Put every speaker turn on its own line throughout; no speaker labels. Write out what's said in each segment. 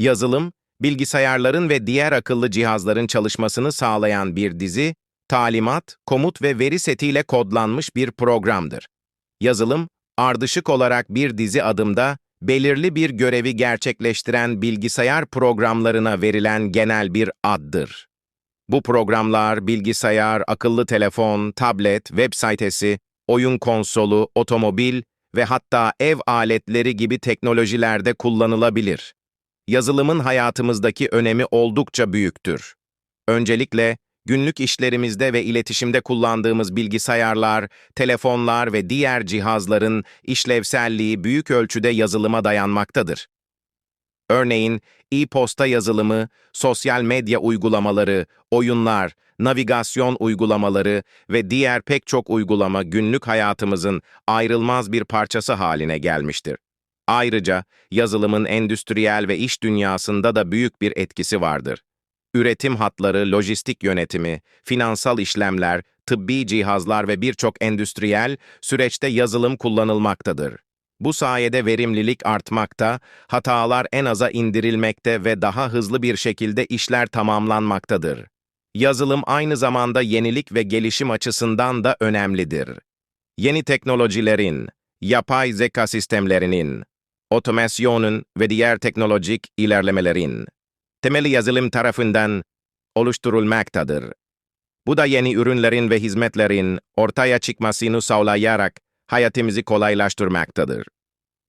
Yazılım, bilgisayarların ve diğer akıllı cihazların çalışmasını sağlayan bir dizi, talimat, komut ve veri setiyle kodlanmış bir programdır. Yazılım, ardışık olarak bir dizi adımda belirli bir görevi gerçekleştiren bilgisayar programlarına verilen genel bir addır. Bu programlar bilgisayar, akıllı telefon, tablet, web saytesi, oyun konsolu, otomobil ve hatta ev aletleri gibi teknolojilerde kullanılabilir. Yazılımın hayatımızdaki önemi oldukça büyüktür. Öncelikle, günlük işlerimizde ve iletişimde kullandığımız bilgisayarlar, telefonlar ve diğer cihazların işlevselliği büyük ölçüde yazılıma dayanmaktadır. Örneğin, e-posta yazılımı, sosyal medya uygulamaları, oyunlar, navigasyon uygulamaları ve diğer pek çok uygulama günlük hayatımızın ayrılmaz bir parçası haline gelmiştir. Ayrıca yazılımın endüstriyel ve iş dünyasında da büyük bir etkisi vardır. Üretim hatları, lojistik yönetimi, finansal işlemler, tıbbi cihazlar ve birçok endüstriyel süreçte yazılım kullanılmaktadır. Bu sayede verimlilik artmakta, hatalar en aza indirilmekte ve daha hızlı bir şekilde işler tamamlanmaktadır. Yazılım aynı zamanda yenilik ve gelişim açısından da önemlidir. Yeni teknolojilerin, yapay zeka sistemlerinin, otomasyonun ve diğer teknolojik ilerlemelerin temeli yazılım tarafından oluşturulmaktadır. Bu da yeni ürünlerin ve hizmetlerin ortaya çıkmasını sağlayarak hayatımızı kolaylaştırmaktadır.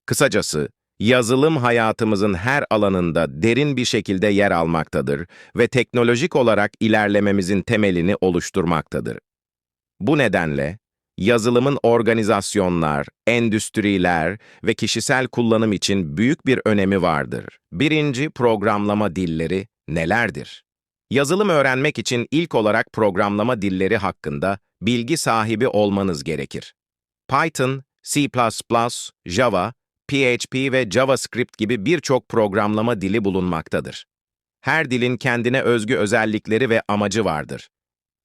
Kısacası, yazılım hayatımızın her alanında derin bir şekilde yer almaktadır ve teknolojik olarak ilerlememizin temelini oluşturmaktadır. Bu nedenle, yazılımın organizasyonlar, endüstriler ve kişisel kullanım için büyük bir önemi vardır. Birinci programlama dilleri nelerdir? Yazılım öğrenmek için ilk olarak programlama dilleri hakkında bilgi sahibi olmanız gerekir. Python, C++, Java, PHP ve JavaScript gibi birçok programlama dili bulunmaktadır. Her dilin kendine özgü özellikleri ve amacı vardır.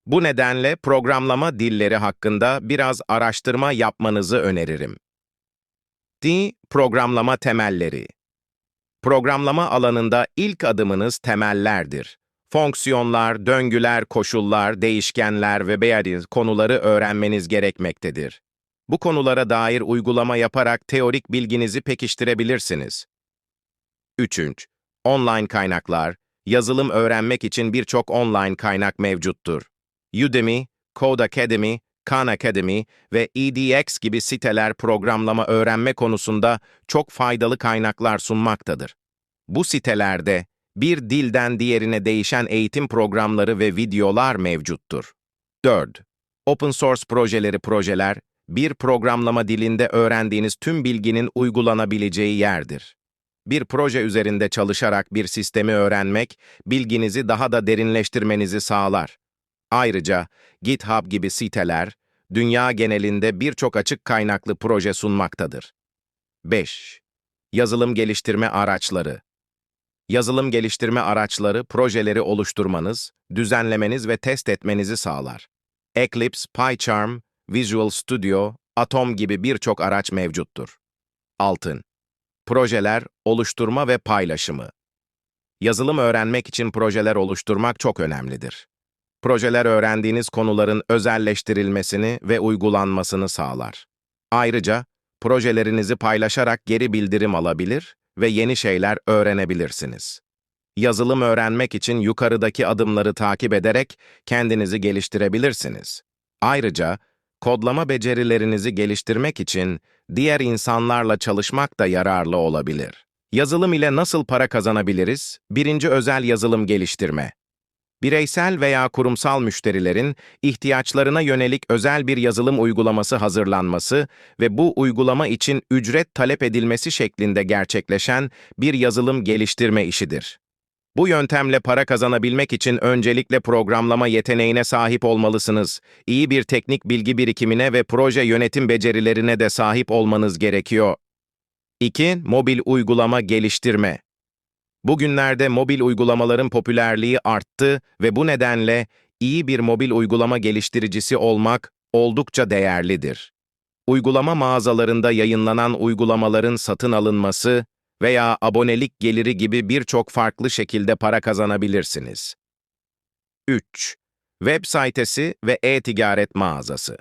Bu nedenle programlama dilleri hakkında biraz araştırma yapmanızı öneririm. D. Programlama temelleri Programlama alanında ilk adımınız temellerdir. Fonksiyonlar, döngüler, koşullar, değişkenler ve benzeri konuları öğrenmeniz gerekmektedir. Bu konulara dair uygulama yaparak teorik bilginizi pekiştirebilirsiniz. 3. Online kaynaklar, yazılım öğrenmek için birçok online kaynak mevcuttur. Udemy, Code Academy, Khan Academy ve EDX gibi siteler programlama öğrenme konusunda çok faydalı kaynaklar sunmaktadır. Bu sitelerde bir dilden diğerine değişen eğitim programları ve videolar mevcuttur. 4. Open source projeleri projeler, bir programlama dilinde öğrendiğiniz tüm bilginin uygulanabileceği yerdir. Bir proje üzerinde çalışarak bir sistemi öğrenmek, bilginizi daha da derinleştirmenizi sağlar. Ayrıca GitHub gibi siteler, dünya genelinde birçok açık kaynaklı proje sunmaktadır. 5. Yazılım geliştirme araçları Yazılım geliştirme araçları, projeleri oluşturmanız, düzenlemeniz ve test etmenizi sağlar. Eclipse, PyCharm, Visual Studio, Atom gibi birçok araç mevcuttur. Altın. Projeler, oluşturma ve paylaşımı. Yazılım öğrenmek için projeler oluşturmak çok önemlidir. Projeler öğrendiğiniz konuların özelleştirilmesini ve uygulanmasını sağlar. Ayrıca, projelerinizi paylaşarak geri bildirim alabilir ve yeni şeyler öğrenebilirsiniz. Yazılım öğrenmek için yukarıdaki adımları takip ederek kendinizi geliştirebilirsiniz. Ayrıca, kodlama becerilerinizi geliştirmek için diğer insanlarla çalışmak da yararlı olabilir. Yazılım ile nasıl para kazanabiliriz? Birinci özel yazılım geliştirme. Bireysel veya kurumsal müşterilerin ihtiyaçlarına yönelik özel bir yazılım uygulaması hazırlanması ve bu uygulama için ücret talep edilmesi şeklinde gerçekleşen bir yazılım geliştirme işidir. Bu yöntemle para kazanabilmek için öncelikle programlama yeteneğine sahip olmalısınız. İyi bir teknik bilgi birikimine ve proje yönetim becerilerine de sahip olmanız gerekiyor. 2. Mobil uygulama geliştirme. Bugünlerde mobil uygulamaların popülerliği arttı ve bu nedenle iyi bir mobil uygulama geliştiricisi olmak oldukça değerlidir. Uygulama mağazalarında yayınlanan uygulamaların satın alınması veya abonelik geliri gibi birçok farklı şekilde para kazanabilirsiniz. 3. Web saytesi ve e-ticaret mağazası.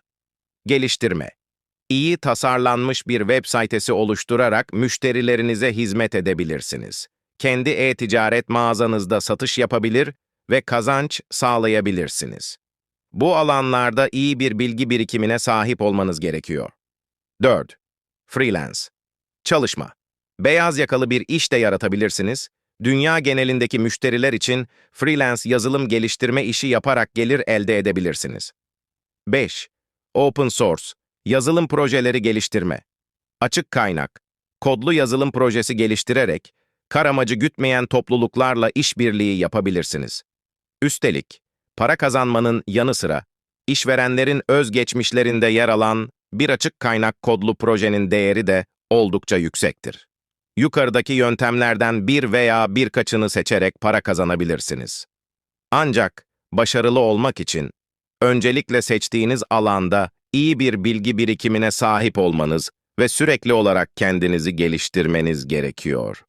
Geliştirme. İyi tasarlanmış bir web saytesi oluşturarak müşterilerinize hizmet edebilirsiniz. Kendi e-ticaret mağazanızda satış yapabilir ve kazanç sağlayabilirsiniz. Bu alanlarda iyi bir bilgi birikimine sahip olmanız gerekiyor. 4. Freelance. Çalışma. Beyaz yakalı bir iş de yaratabilirsiniz. Dünya genelindeki müşteriler için freelance yazılım geliştirme işi yaparak gelir elde edebilirsiniz. 5. Open Source. Yazılım projeleri geliştirme. Açık kaynak. Kodlu yazılım projesi geliştirerek, kar amacı gütmeyen topluluklarla işbirliği yapabilirsiniz. Üstelik, para kazanmanın yanı sıra, işverenlerin özgeçmişlerinde yer alan bir açık kaynak kodlu projenin değeri de oldukça yüksektir. Yukarıdaki yöntemlerden bir veya birkaçını seçerek para kazanabilirsiniz. Ancak başarılı olmak için öncelikle seçtiğiniz alanda iyi bir bilgi birikimine sahip olmanız ve sürekli olarak kendinizi geliştirmeniz gerekiyor.